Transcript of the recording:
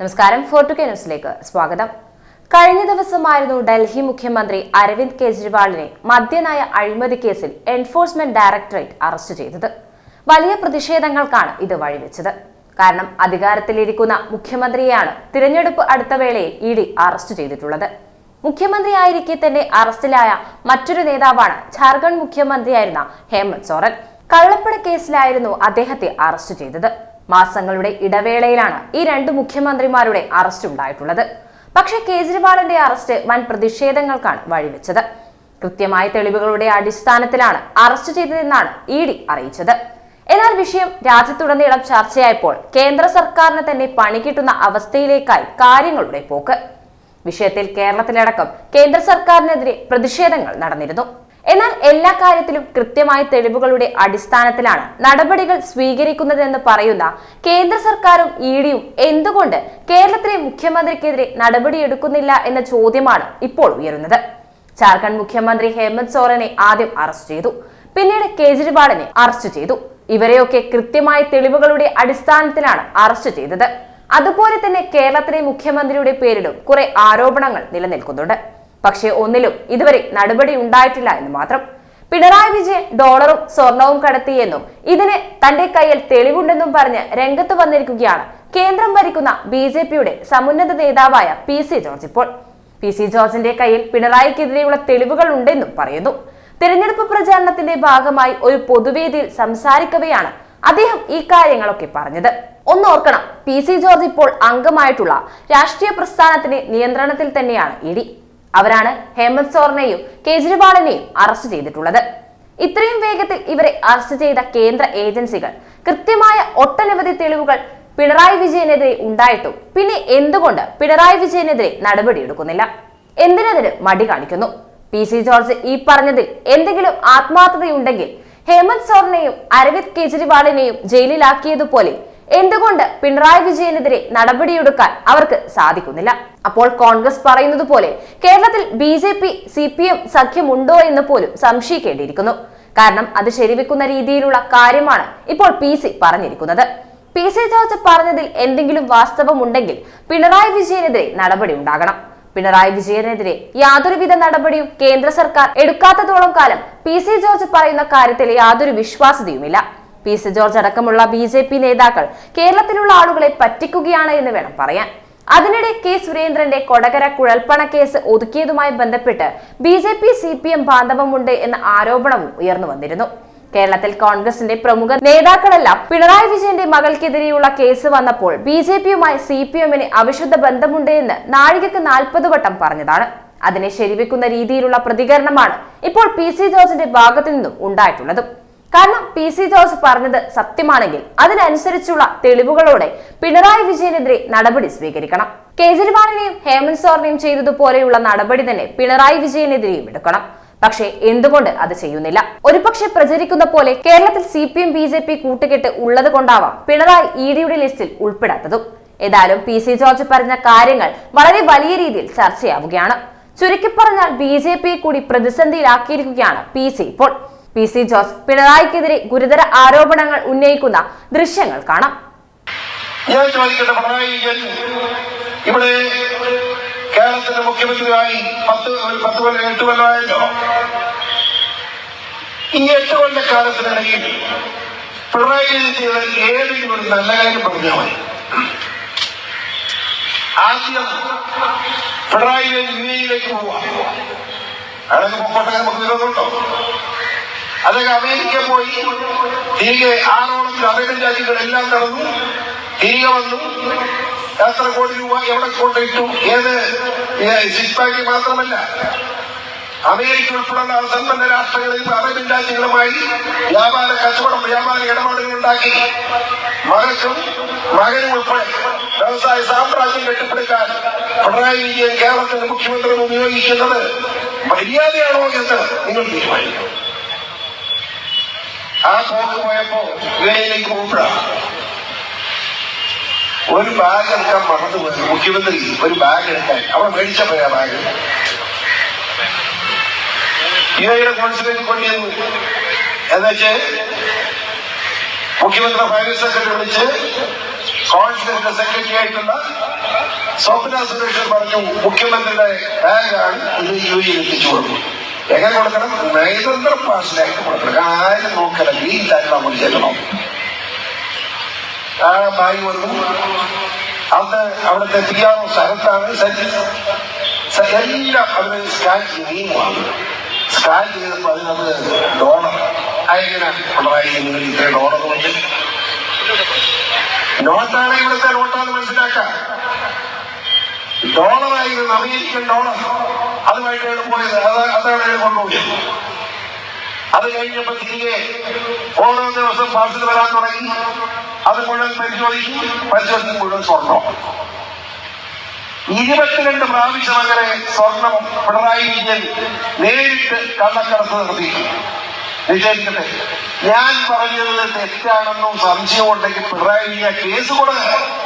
നമസ്കാരം. ഫോർട്ടു കെ ന്യൂസിലേക്ക് സ്വാഗതം. കഴിഞ്ഞ ദിവസമായിരുന്നു ഡൽഹി മുഖ്യമന്ത്രി അരവിന്ദ് കെജ്രിവാളിനെ മദ്യനയ അഴിമതി കേസിൽ എൻഫോഴ്സ്മെന്റ് ഡയറക്ടറേറ്റ് അറസ്റ്റ് ചെയ്തത്. വലിയ പ്രതിഷേധങ്ങൾക്കാണ് ഇത് വഴിവെച്ചത്. കാരണം അധികാരത്തിലിരിക്കുന്ന മുഖ്യമന്ത്രിയെയാണ് തിരഞ്ഞെടുപ്പ് അടുത്ത വേളയിൽ ഇ ഡി അറസ്റ്റ് ചെയ്തിട്ടുള്ളത്. മുഖ്യമന്ത്രിയായിരിക്കെ തന്നെ അറസ്റ്റിലായ മറ്റൊരു നേതാവാണ് ജാർഖണ്ഡ് മുഖ്യമന്ത്രിയായിരുന്ന ഹേമന്ത് സോറൻ. കള്ളപ്പണ കേസിലായിരുന്നു അദ്ദേഹത്തെ അറസ്റ്റ് ചെയ്തത്. മാസങ്ങളുടെ ഇടവേളയിലാണ് ഈ രണ്ട് മുഖ്യമന്ത്രിമാരുടെ അറസ്റ്റ് ഉണ്ടായിട്ടുള്ളത്. പക്ഷേ കേജ്രിവാളിന്റെ അറസ്റ്റ് വൻ പ്രതിഷേധങ്ങൾക്കാണ് വഴിവെച്ചത്. കൃത്യമായ തെളിവുകളുടെ അടിസ്ഥാനത്തിലാണ് അറസ്റ്റ് ചെയ്തതെന്നാണ് ഇ ഡി അറിയിച്ചത്. എന്നാൽ വിഷയം രാജ്യത്തുടനീളം ചർച്ചയായപ്പോൾ കേന്ദ്ര സർക്കാരിന് തന്നെ പണി കിട്ടുന്ന അവസ്ഥയിലേക്കായി കാര്യങ്ങളുടെ പോക്ക്. വിഷയത്തിൽ കേരളത്തിലടക്കം കേന്ദ്ര സർക്കാരിനെതിരെ പ്രതിഷേധങ്ങൾ നടന്നിരുന്നു. എന്നാൽ എല്ലാ കാര്യത്തിലും കൃത്യമായ തെളിവുകളുടെ അടിസ്ഥാനത്തിലാണ് നടപടികൾ സ്വീകരിക്കുന്നതെന്ന് പറയുന്ന കേന്ദ്ര സർക്കാരും ഇ ഡിയും എന്തുകൊണ്ട് കേരളത്തിലെ മുഖ്യമന്ത്രിക്കെതിരെ നടപടിയെടുക്കുന്നില്ല എന്ന ചോദ്യമാണ് ഇപ്പോൾ ഉയരുന്നത്. ജാർഖണ്ഡ് മുഖ്യമന്ത്രി ഹേമന്ത് സോറനെ ആദ്യം അറസ്റ്റ് ചെയ്തു. പിന്നീട് കേജ്രിവാളിനെ അറസ്റ്റ് ചെയ്തു. ഇവരെയൊക്കെ കൃത്യമായ തെളിവുകളുടെ അടിസ്ഥാനത്തിലാണ് അറസ്റ്റ് ചെയ്തത്. അതുപോലെ തന്നെ കേരളത്തിലെ മുഖ്യമന്ത്രിയുടെ പേരിലും കുറെ ആരോപണങ്ങൾ നിലനിൽക്കുന്നുണ്ട്. പക്ഷേ ഒന്നിലും ഇതുവരെ നടപടി ഉണ്ടായിട്ടില്ല എന്ന് മാത്രം. പിണറായി വിജയൻ ഡോളറും സ്വർണവും കടത്തിയെന്നും ഇതിന് തന്റെ കയ്യിൽ തെളിവുണ്ടെന്നും പറഞ്ഞ് രംഗത്ത് വന്നിരിക്കുകയാണ് കേന്ദ്രം ഭരിക്കുന്ന ബി ജെ പിയുടെ സമുന്നത നേതാവായ പി സി ജോർജ് ഇപ്പോൾ. പി സി ജോർജിന്റെ കയ്യിൽ പിണറായിക്കെതിരെയുള്ള തെളിവുകൾ ഉണ്ടെന്നും പറയുന്നു. തിരഞ്ഞെടുപ്പ് പ്രചാരണത്തിന്റെ ഭാഗമായി ഒരു പൊതുവേദിയിൽ സംസാരിക്കവെയാണ് അദ്ദേഹം ഈ കാര്യങ്ങളൊക്കെ പറഞ്ഞത്. ഒന്ന് ഓർക്കണം പി സി ജോർജ് ഇപ്പോൾ അംഗമായിട്ടുള്ള രാഷ്ട്രീയ പ്രസ്ഥാനത്തിന്റെ നിയന്ത്രണത്തിൽ തന്നെയാണ് ഇ ഡി. അവരാണ് ഹേമന്ത് സോറിനെയും കേജ്രിവാളിനെയും അറസ്റ്റ് ചെയ്തിട്ടുള്ളത്. ഇത്രയും വേഗത്തിൽ ഇവരെ അറസ്റ്റ് ചെയ്ത കേന്ദ്ര ഏജൻസികൾ കൃത്യമായ ഒട്ടനവധി തെളിവുകൾ പിണറായി വിജയനെതിരെ ഉണ്ടായിട്ടും പിന്നെ എന്തുകൊണ്ട് പിണറായി വിജയനെതിരെ നടപടിയെടുക്കുന്നില്ല? എന്തിനതിന് മടി കാണിക്കുന്നു? പി സി ജോർജ് ഈ പറഞ്ഞതിൽ എന്തെങ്കിലും ആത്മാർത്ഥതയുണ്ടെങ്കിൽ ഹേമന്ത് സോറിനെയും അരവിന്ദ് കെജ്രിവാളിനെയും ജയിലിലാക്കിയതുപോലെ എന്തുകൊണ്ട് പിണറായി വിജയനെതിരെ നടപടിയെടുക്കാൻ അവർക്ക് സാധിക്കുന്നില്ല? അപ്പോൾ കോൺഗ്രസ് പറയുന്നത് പോലെ കേരളത്തിൽ B J P C P M സഖ്യമുണ്ടോ എന്ന് പോലും സംശയിക്കേണ്ടിയിരിക്കുന്നു. കാരണം അത് ശരിവെക്കുന്ന രീതിയിലുള്ള കാര്യമാണ് ഇപ്പോൾ പി സി പറഞ്ഞിരിക്കുന്നത്. പി സി ജോർജ് പറഞ്ഞതിൽ എന്തെങ്കിലും വാസ്തവമുണ്ടെങ്കിൽ പിണറായി വിജയനെതിരെ നടപടി ഉണ്ടാകണം. പിണറായി വിജയനെതിരെ യാതൊരുവിധ നടപടിയും കേന്ദ്ര സർക്കാർ എടുക്കാത്തതോളം കാലം പി സി ജോർജ് പറയുന്ന കാര്യത്തിൽ യാതൊരു വിശ്വാസ്യതയുമില്ല. പി സി ജോർജ് അടക്കമുള്ള ബി ജെ പി നേതാക്കൾ കേരളത്തിലുള്ള ആളുകളെ പറ്റിക്കുകയാണ് എന്ന് വേണം പറയാൻ. അതിനിടെ കെ സുരേന്ദ്രന്റെ കൊടകര കുഴൽപ്പണ കേസ് ഒതുക്കിയതുമായി ബന്ധപ്പെട്ട് B J P C P M ബാന്ധവമുണ്ട് എന്ന ആരോപണവും ഉയർന്നു വന്നിരുന്നു. കേരളത്തിൽ കോൺഗ്രസിന്റെ പ്രമുഖ നേതാക്കളെല്ലാം പിണറായി വിജയന്റെ മകൾക്കെതിരെയുള്ള കേസ് വന്നപ്പോൾ ബി ജെ പിയുമായി സി പി എമ്മിന് അവിശുദ്ധ ബന്ധമുണ്ട് എന്ന് നാഴികക്ക് നാൽപ്പത് വട്ടം പറഞ്ഞതാണ്. അതിനെ ശരിവെക്കുന്ന രീതിയിലുള്ള പ്രതികരണമാണ് ഇപ്പോൾ പി സി ജോർജിന്റെ ഭാഗത്തു നിന്നും ഉണ്ടായിട്ടുള്ളതും. കാരണം പി സി ജോർജ് പറഞ്ഞത് സത്യമാണെങ്കിൽ അതിനനുസരിച്ചുള്ള തെളിവുകളോടെ പിണറായി വിജയനെതിരെ നടപടി സ്വീകരിക്കണം. കേജ്രിവാളിനെയും ഹേമന്ത് സോറിനെയും ചെയ്തതുപോലെയുള്ള നടപടി തന്നെ പിണറായി വിജയനെതിരെയും എടുക്കണം. പക്ഷേ എന്തുകൊണ്ട് അത് ചെയ്യുന്നില്ല? ഒരുപക്ഷെ പ്രചരിക്കുന്ന പോലെ കേരളത്തിൽ C P M B J P കൂട്ടുകെട്ട് ഉള്ളത് കൊണ്ടാവാം പിണറായി ഇ ഡിയുടെ ലിസ്റ്റിൽ ഉൾപ്പെടാത്തതും. ഏതായാലും പി സി ജോർജ് പറഞ്ഞ കാര്യങ്ങൾ വളരെ വലിയ രീതിയിൽ ചർച്ചയാവുകയാണ്. ചുരുക്കി പറഞ്ഞാൽ ബി ജെ പിയെ കൂടി പ്രതിസന്ധിയിലാക്കിയിരിക്കുകയാണ് പി സി ഇപ്പോൾ. P C Jose. പിണറായിക്കെതിരെ ഗുരുതര ആരോപണങ്ങൾ ഉന്നയിക്കുന്ന ദൃശ്യങ്ങൾ കാണാം. ഞാൻ ചോദിക്കട്ടെ പിണറായി വിജയൻ ഇവിടെ കേരളത്തിന്റെ മുഖ്യമന്ത്രിയായി പത്ത് ഒരു പത്ത് കൊല്ലം എട്ട് കൊല്ലമായല്ലോ. ഈ എട്ട് കൊല്ലക്കാലത്തിനിടയിൽ പിണറായി ചെയ്ത ഏതെങ്കിലും ഒരു നല്ല കാര്യം പറഞ്ഞാൽ മതി. ആദ്യം പിണറായി വിജയൻ യു എയിലേക്ക് പോവാ അയാളൊക്കെ പൊക്കോട്ടെ നമുക്ക് വിരോധമുണ്ടോ അദ്ദേഹം അമേരിക്ക പോയി. തിരികെ ആറോളം അറേബ്യൻ രാജ്യങ്ങളെല്ലാം കടന്നു തിരികെ വന്നു. എത്ര കോടി രൂപ എവിടെ കൊണ്ടിട്ടു? ഏത് സിക്സ് മാത്രമല്ല അമേരിക്ക ഉൾപ്പെടെയുള്ള സമ്പന്ന രാഷ്ട്രങ്ങളിൽ അറേബ്യൻ രാജ്യങ്ങളുമായി വ്യാപാര കച്ചവടം വ്യാപാര ഇടപാടുകൾ ഉണ്ടാക്കി. മകൾക്കും മകനും ഉൾപ്പെടെ വ്യവസായ സാമ്രാജ്യം കെട്ടിപ്പടുക്കാൻ പിണറായി വിജയൻ കേരളത്തിന്റെ മുഖ്യമന്ത്രി ഉപയോഗിക്കുന്നത് മര്യാദയാണോ എന്ന് നിങ്ങൾ തീരുമാനിക്കും ആ പോക്ക് പോയപ്പോ ഇവയിലേക്ക് പോകുമ്പോഴാണ് ഒരു ബാഗ് എടുക്കാൻ മറന്നു പോയി. മുഖ്യമന്ത്രി ഒരു ബാഗ് എടുക്കാൻ. അവിടെ മേടിച്ച പോയാ ബാഗ് ഇവയുടെ കോൺസുലേറ്റ് കൊണ്ടിരുന്നു എന്നുവെച്ച് മുഖ്യമന്ത്രി ഫൈനൽ സെക്രട്ടറി വിളിച്ച് കോൺഗ്രസിന്റെ സെക്രട്ടറി ആയിട്ടുള്ള സ്വപ്ന സുരേഷൻ പറഞ്ഞു മുഖ്യമന്ത്രിയുടെ ബാഗാണ് ഇത് യു എത്തിച്ചു കൊടുക്കും എങ്ങനെ കൊടുക്കണം? നയതന്ത്ര പാസിലായിട്ട് കൊടുക്കണം. ആരും നോക്കല ഗ്രീൻ നമ്മൾ ചെല്ലണം? ആ ബായി വന്നു? അന്ന് അവിടുത്തെ പി ആർ ഒ സ്ഥലത്താണ് എല്ലാം അതിന് സ്കാൻ നീങ്ങുവാണ് സ്കാൻ ചെയ്തപ്പോൾ അതിനകത്ത് ഡോണർ അയങ്ങനെ പിണറായി നിങ്ങൾ ഇത്രയും ഡോളർ കൊണ്ട് നോട്ടാണ് ഇവിടുത്തെ നോട്ടാന്ന് മനസ്സിലാക്കാം. ഡോളറായിരുന്നു അമേരിക്കൻ ഡോളർ അതുമായിട്ടാണ് പോയത് അത് അതാണ് കൊണ്ടുപോയത് അത് കഴിഞ്ഞപ്പോ തിരികെ ഓരോ ദിവസം പാർസൽ വരാൻ തുടങ്ങി. അത് മുഴുവൻ പരിശോധിച്ചു. പരിശോധിച്ച് മുഴുവൻ സ്വർണം ഇരുപത്തിരണ്ട് പ്രാവശ്യം അങ്ങനെ സ്വർണം പിണറായി വിജയൻ നേരിട്ട് കള്ളക്കടത്ത് നടത്തി വിചാരിക്കട്ടെ ഞാൻ പറഞ്ഞത് തെറ്റാണെന്നും സംശയമുണ്ടെങ്കിൽ പിണറായി വിജയൻ കേസ് കൊടുക്കുക